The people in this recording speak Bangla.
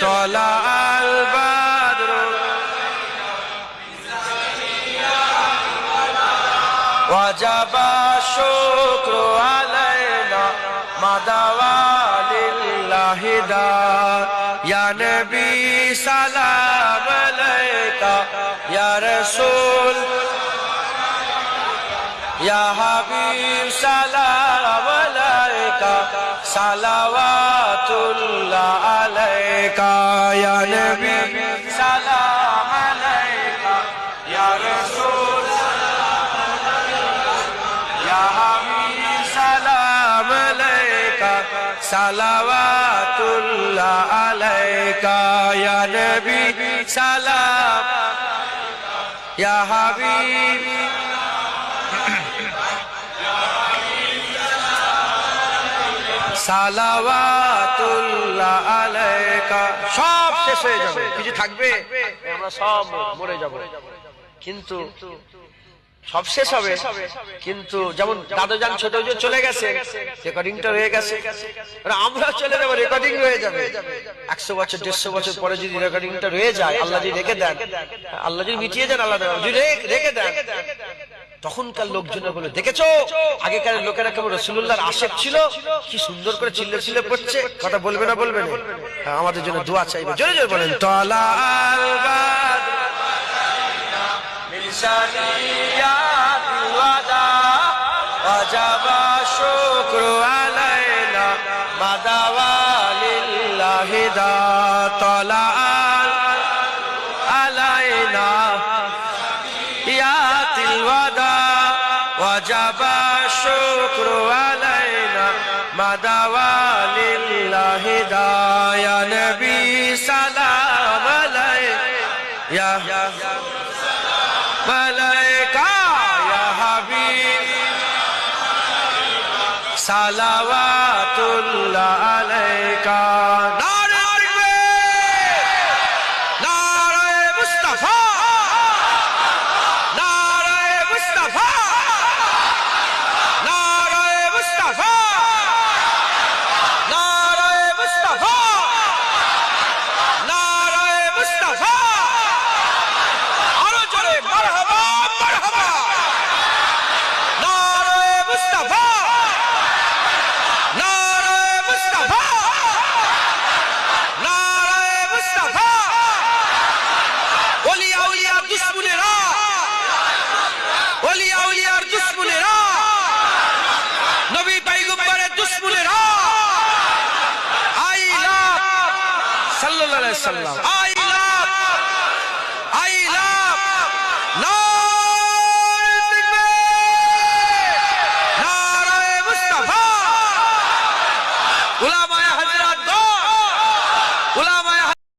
طلع البدر وجب الشكر علينا ما دعا لله دار يا نبي سلام عليك يا رسول يا حبيب سلام صلوات اللہ علیکہ، یا نبی، سلام علیکہ، یا رسول سلام علیکہ، یا حبیب سلام علیکہ صلوات اللہ علیکہ، یا نبی، سلام یا حبیب সব শেষ হয়ে যাবে। কিছু থাকবে? আমরা সব মরে যাব। কিন্তু সব শেষ হবে। কিন্তু যেমন দাদুজান ছোট চলে গেছে রেকর্ডিংটা রয়ে গেছে। আমরা চলে যাব রেকর্ডিং রয়ে যাবে। একশো বছর, দেড়শো বছর পরে যদি রেকর্ডিংটা রয়ে যায়, আল্লাহ রেখে দেন, আল্লাহ যদি মিটিয়ে দেন, আল্লাহ রেখে দেন। তখনকার লোকজনের বলে দেখেছ? আগেকার লোকেরা কেমন রসুল্লাহর আশেক ছিল? কি সুন্দর করে চিল্লে চিল্লে পড়ছে কথা বলবে না বলবে না? হ্যাঁ, আমাদের জন্য দোয়া চাইবে। জোরে জোরে বলেন তলা আল الوداع وجب الشكر علينا ما دعا لله دا يا نبي سلام عليك يا ملائكة يا حبيب صلوات الله ওলিয়া উলিয়ার দুশ্মনেরা। ওলিয়া উলিয়ার দুশ্মনেরা। নবী পয়গম্বরের দুশ্মনেরা। আই লাভ সাল্লাল্লাহু আলাইহি সাল্লাম